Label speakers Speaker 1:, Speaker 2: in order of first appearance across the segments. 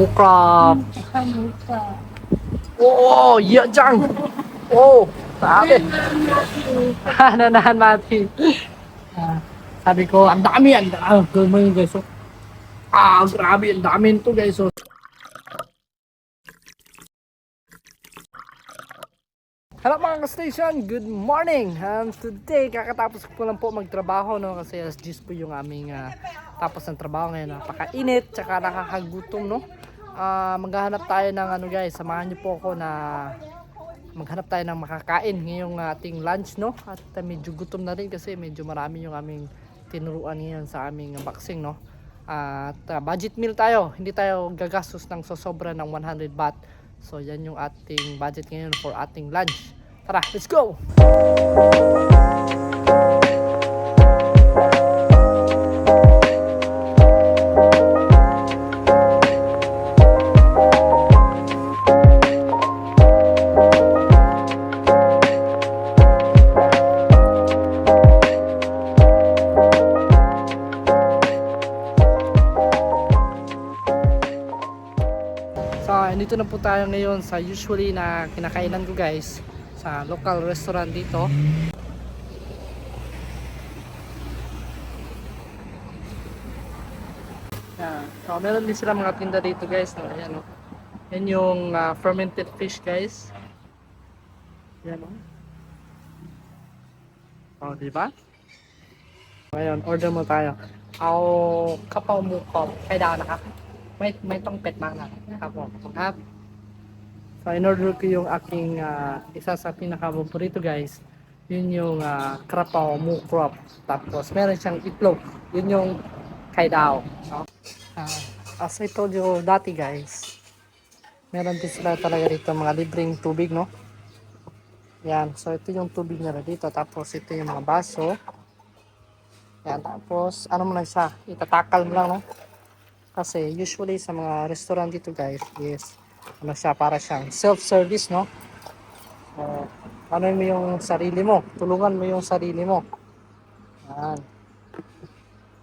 Speaker 1: Kamuka.
Speaker 2: Oo, iya dyan. Oo, sabi. Nanahan mati. Ah, sabi ko, ang dami, ang dami. Ah, gawin yun guys. oh. Ah, grabe, ang dami nito guys. oh. Hello mga ka-station, good morning! Um, today, kakatapos ko lang po magtrabaho no, kasi alas 10 po yung aming ah, tapos ng trabaho ngayon. Napakainit, tsaka nakakagutom no. Ah, maghahanap tayo ng ano guys, samahan niyo po ako na maghanap tayo ng makakain ngayong ating lunch no. At ah, medyo gutom na rin kasi medyo marami yung aming tinuruan ngayon sa aming boxing no. At ah, budget meal tayo, hindi tayo gagastos ng sosobra ng 100 baht. So yan yung ating budget ngayon for ating lunch. Tara, let's go! Tayo ngayon sa usually na kinakainan ko guys sa local restaurant dito. Yan. So, meron din sila mga tinda dito guys. No? Ayan, no? Yan yung ah, fermented fish guys. Yan, no? Oh, di ba? Ngayon, order mo tayo. Ao kapaw mo ko. Kaya daw naka. May may tong pet mana. Kapo. Kap. So, in-order ko yung aking ah, isa sa pinaka-paborito guys. Yun yung uh, krapaw mo crop. Tapos, meron siyang itlog. Yun yung kaidao. No? Ah, as I told you dati guys, meron din sila talaga dito mga libreng tubig, no? Yan. So, ito yung tubig nila dito. Tapos, ito yung mga baso. Yan. Tapos, ano mo lang siya, itatakal mo lang, no? Kasi, usually sa mga restaurant dito, guys, is, ano siya, para siyang self-service, no? So, ano mo yung sarili mo. Tulungan mo yung sarili mo. Yan.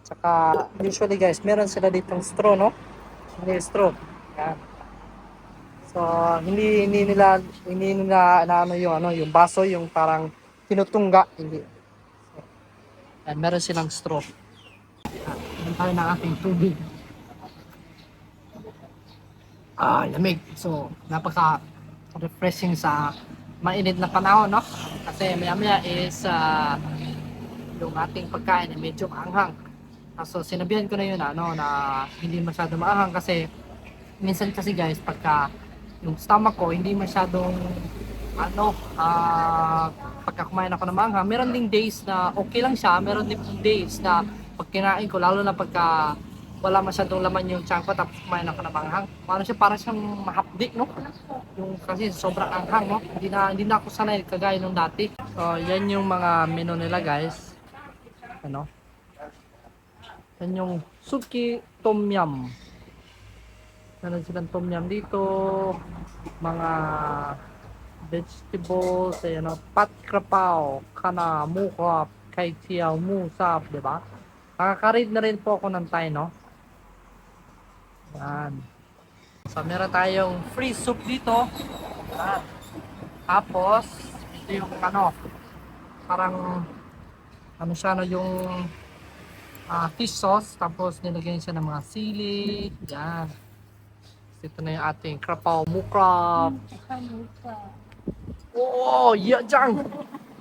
Speaker 2: Tsaka, usually, guys, meron sila ditong straw, no? Hindi straw. Yan. So, hindi hindi nila hindi nila na ano yung ano, yung baso yung parang tinutungga, hindi. So, meron silang straw. Yan tayo ng ating tubig. Ah, lamig. So, napaka refreshing sa mainit na panahon, no? Kasi maya maya is ah, yung ating pagkain ay medyo maanghang. Ah, So, sinabihan ko na yun, ano, na hindi masyado maanghang kasi minsan kasi guys, pagka yung stomach ko hindi masyadong ano, ah pagka kumain ako ng mangha, meron ding days na okay lang siya, meron din days na pag kinain ko, lalo na pagka wala masyadong laman yung tiyan ko tapos kumain ako ng manghang. Ano siya, parang siyang mahapdi, no? Yung kasi sobrang anghang, no? Hindi na, hindi na ako sanay kagaya nung dati. So, yan yung mga menu nila, guys. Ano? Yan yung suki tom yum. Meron silang tom yum dito. Mga vegetables, ayan o, pat krapaw, kana, mukap, kay tiyaw, musap, di ba? Nakaka-read na rin po ako ng Thai, no? Yan. So, meron tayong free soup dito. Yan. Tapos, ito yung ano, parang, ano siya, no, yung ah, fish sauce. Tapos, nilagyan siya ng mga sili. Yan. Ito na yung ating krapaw.
Speaker 1: Kamuka.
Speaker 2: Oo, iya dyan.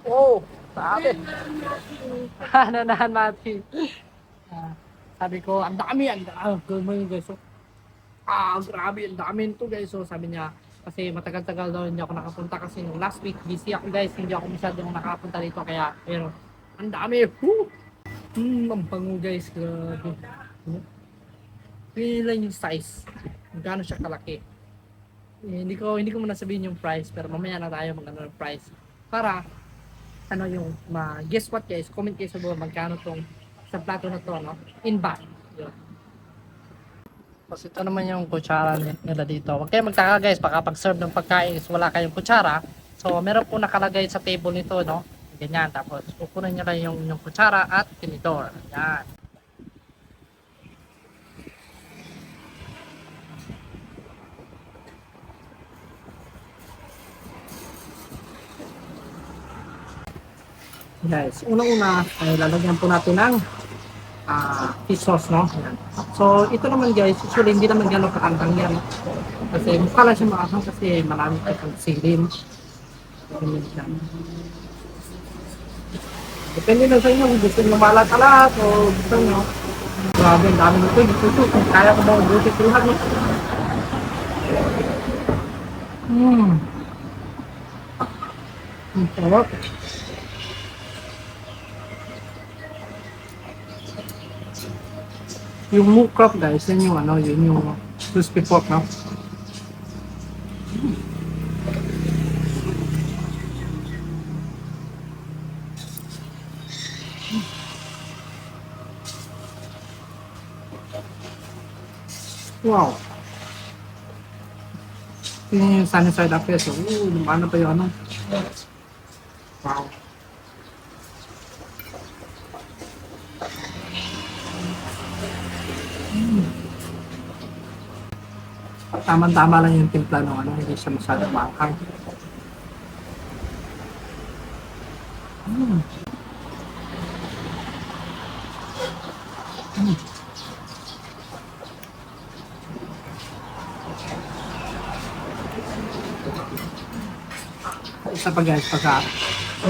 Speaker 2: Oo, sabi. Nanahan mati. Ah, sabi ko, ang dami, ang dami. Gawin mo yun guys. Ah, grabe, ang dami nito guys. So, sabi niya, kasi matagal-tagal daw hindi ako nakapunta kasi nung last week, busy ako guys. Hindi ako masyadong nakapunta dito. Kaya, pero, ang dami. Woo! Hmm, ang bango guys. Grabe. Pili lang yung size. Gaano siya kalaki. Eh, hindi ko hindi ko muna sabihin yung price pero mamaya na tayo magano ng price para ano yung ma guess what guys comment kayo sa baba magkano tong sa plato na to no in baht yun tapos ito naman yung kutsara nila dito. Huwag kayong magtaka guys, baka pag-serve ng pagkain is wala kayong kutsara. So meron po nakalagay sa table nito, no? Ganyan, tapos kukunin nyo lang yung, yung kutsara at tinidor. Yan. Guys, unang-una, ay lalagyan po natin ng uh, fish sauce, no? Yan. So, ito naman guys, usually hindi naman gano'n kakantang yan. Kasi mukha lang siya makakang kasi marami tayong silim. Ganyan siya. Depende lang sa inyo kung gusto nyo malat-alat o gusto nyo. Grabe, ang dami nito. Gusto ko kung kaya ko ba buti ko lahat. Hmm. Ang sarap. Yung mook crop guys, yan yung ano, yun yung crispy pork, no? Wow. Yun yung sunny side up so, ooh, lumana pa yung ano. Wow. Tama-tama lang yung timpla ng ano, hindi siya masyadong maanghang. Mm. Mm. Isa pa guys, pagka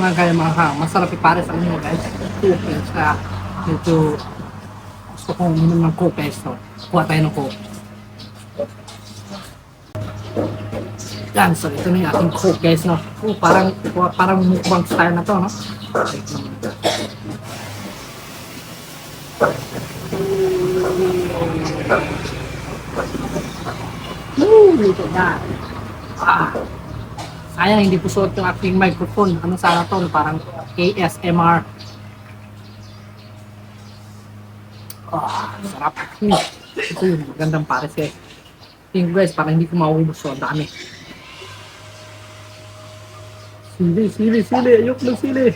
Speaker 2: mga mga hang, masarap ipare sa inyo guys. Coke guys, kaya medyo gusto kong uminom ng coke. So, kuha tayo ng coke. Yan, so ito na yung ating coke guys, no? Oh, parang, parang mukbang style na to, no? Wait naman. Woo! Dito na. Ah. Sayang, hindi po suot yung ating microphone. Ano sana to? Parang ASMR. Ah, sarap. Hmm. Ito yung magandang pares eh. Tingin guys, parang hindi ko mauubos so ang dami. Sili, sili, sili. Ayok ng sili.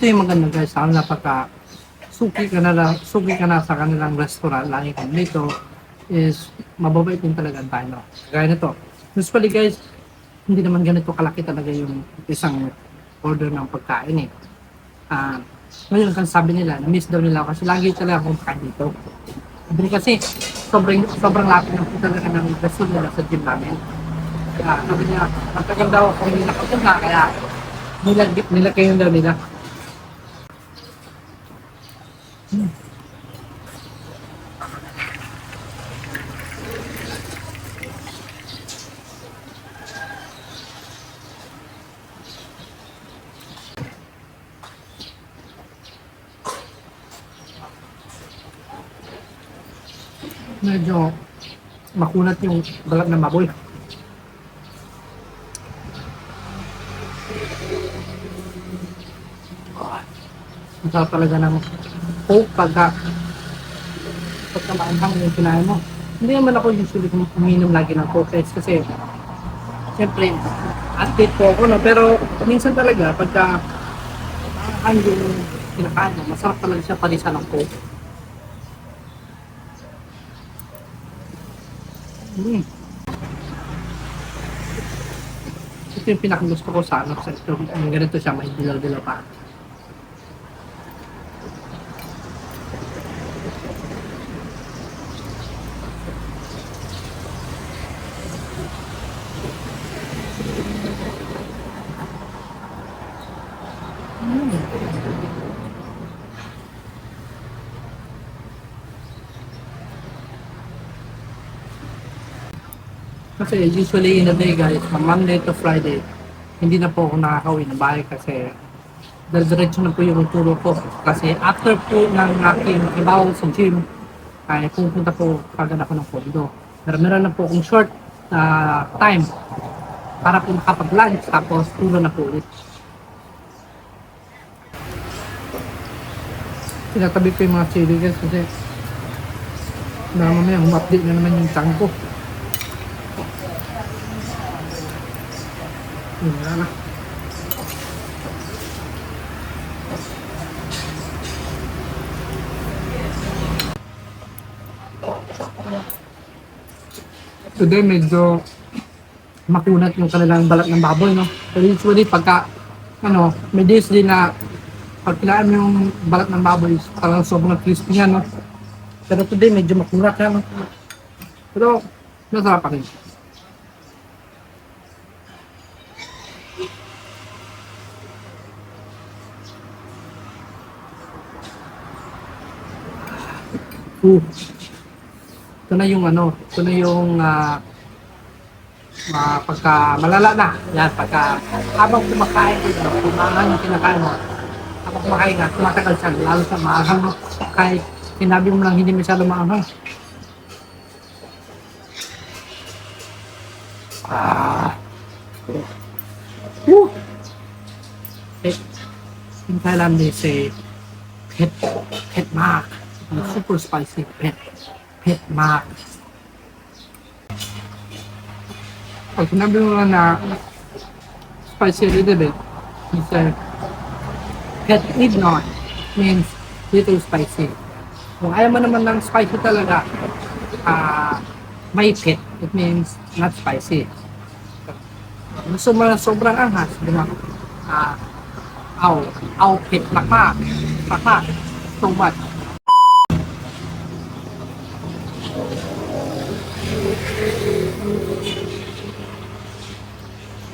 Speaker 2: Ito yung maganda guys, sa kanila pagka suki ka na suki ka na sa kanilang restaurant, lagi kang dito, is mababait din talaga tayo. No? Gaya nito. Usually guys, hindi naman ganito kalaki talaga yung isang order ng pagkain eh. Ah, ngayon kan sabi nila, na-miss daw nila kasi lagi talaga akong kain dito. Sabi kasi, sobrang, sobrang lapit ng talaga ng restaurant nila sa gym namin. Kaya sabi niya, matagal daw ako hindi nakapunta, kaya nilag, nilagay yun daw nila. Medyo makunat yung balat ng baboy. Ah, Ang sarap talaga ng coke pagka pagka maanghang yung kinain mo. Hindi naman ako usually uminom lagi ng coke kasi siyempre athlete po ako no, pero minsan talaga pagka maanghang yung kinakain mo, masarap talaga siya palisan ng coke. Mm. Ito yung pinakagusto ko sa ano, sa ito. Yung ganito siya, may dilaw-dilaw pa. Kasi usually in a day guys, from Monday to Friday, hindi na po ako nakakauwi ng bahay kasi diretso na po yung turo ko. Kasi after po ng aking trabaho sa gym, ay pupunta po kagad ako ng pondo. Pero meron na po akong short na time para po makapag-lunch tapos tulo na po ulit. Tinatabi ko yung mga chili guys kasi na mamaya umupdate na naman yung tank Yun, wala na. Today medyo makunat yung kanilang balat ng baboy, no? Pero usually pagka, ano, may days din na pag kinain mo yung balat ng baboy, parang sobrang crispy nga, no? Pero today medyo makunat yan, no? Pero, masarap pa rin. Uh. Ito na yung ano, ito na yung ah ah, pagka malala na. Yan, pagka habang kumakain, no, kumahan yung kinakain mo. Habang kumakain ka, tumatagal siya, lalo sa maanghang, no? Kahit sinabi mo lang hindi masyado maanghang. Ah. Woo! Eh, in Thailand they say, pet, pet mark. Super spicy, pet, pet mark. Pag sinabi mo lang na spicy a little bit, it's a pet need not means little spicy. Kung ayaw mo naman ng spicy talaga, ah may pet, it means not spicy. Gusto mo na sobrang anghas, di ba? Ah, aw, aw pet maka, maka, so much.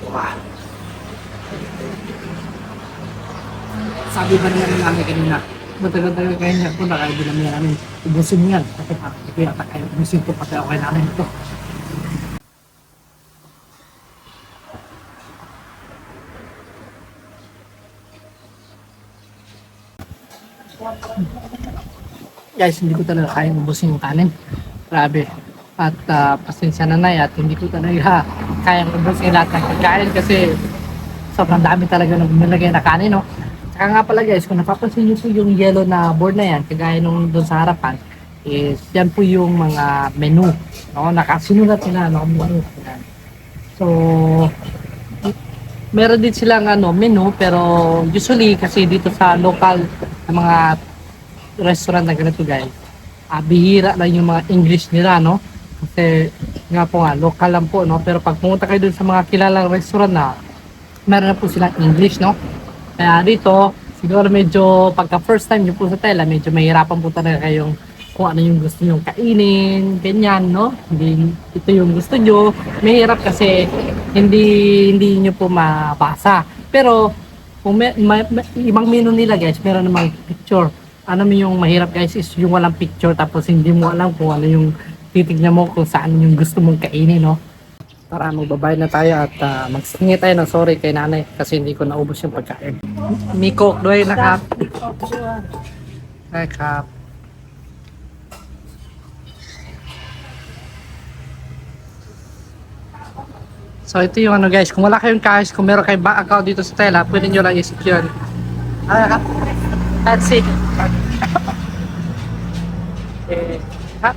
Speaker 2: Wow. Sabi ba naman namin kanina, matagal-tagal kayo niya ito, nakaibilang niya namin. Ubusin mo yan. Kasi hindi yata kayo. Ubusin ko pati okay namin ito. Guys, hindi ko talaga kayang ubusin yung kanin. Grabe. At ah, pasensya na na at hindi ko talaga kayang ubusin lahat ng pagkain kasi sobrang dami talaga nung nilagay na kanin, no? Saka nga pala guys, kung napapansin niyo po yung yellow na board na yan, kagaya nung doon sa harapan, is yan po yung mga menu. No? Nakasinulat nila, no? Menu. So, meron din silang ano, menu, pero usually kasi dito sa local na mga restaurant na ganito guys, ah, bihira lang yung mga English nila, no? Kasi nga po nga, local lang po, no? Pero pag pumunta kayo dun sa mga kilalang restaurant na meron na po silang English, no? Kaya dito, siguro medyo pagka first time nyo po sa Thailand, medyo mahirapan po talaga kayong kung ano yung gusto nyo kainin, ganyan, no? Hindi ito yung gusto nyo. Mahirap kasi hindi hindi nyo po mabasa. Pero kung may, may, may- ibang menu nila guys, meron namang picture. Ano yung mahirap guys is yung walang picture tapos hindi mo alam kung ano yung titignan mo kung saan yung gusto mong kainin, no? Tara, magbabayad na tayo at uh, magsingi tayo ng sorry kay nanay kasi hindi ko naubos yung pagkain. Miko, doy nakap. Ay, kap. So ito yung ano guys, kung wala kayong cash, kung meron kayong bank account dito sa Tela, pwede nyo lang yun. Ano kap? That's it. eh, kap.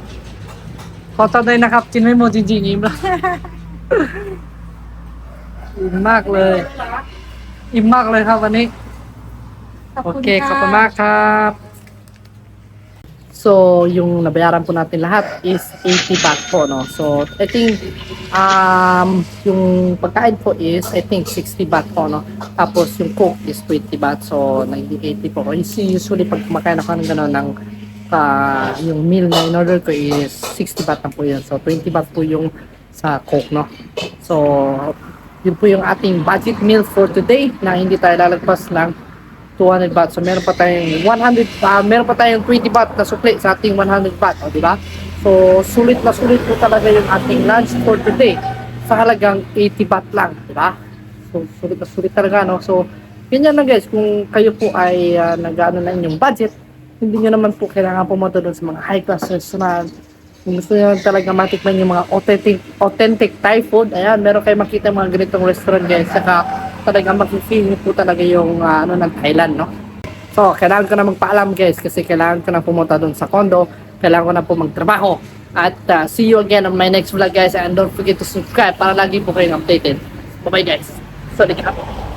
Speaker 2: Koto na yung nakap, chinoy mo, jinjingin mo. อิ่มมากเลย อิ่มมากเลยครับวันนี้ โอเค ขอบคุณมากครับ So, yung nabayaran po natin lahat is 80 baht po, no? So, I think, um, yung pagkain po is, I think, 60 baht po, no? Tapos, yung coke is 20 baht. So, naging 80 po. Usually, usually pag kumakain ako ng gano'n, ng, ah, yung meal na in-order ko is 60 baht na po yun. So, 20 baht po yung sa coke, no? So, yun po yung ating budget meal for today na hindi tayo lalagpas ng 200 baht. So meron pa tayong 100 ah, meron pa tayong 20 baht na sukli sa ating 100 baht, o di ba? So sulit na sulit po talaga yung ating lunch for today sa halagang 80 baht lang, di ba? So sulit na sulit talaga no. So ganyan lang guys, kung kayo po ay uh, nag-ano na inyong budget, hindi nyo naman po kailangan pumunta doon sa mga high class restaurant. Kung gusto nyo talaga matikman yung mga authentic, authentic Thai food, ayan, meron kayo makita mga ganitong restaurant guys. Saka talaga mag-feel po talaga yung ah, ano ng Thailand, no? So, kailangan ko na magpaalam guys kasi kailangan ko na pumunta doon sa condo. Kailangan ko na po magtrabaho. At ah, see you again on my next vlog guys and don't forget to subscribe para lagi po kayong updated. Bye-bye guys. So, di ka po.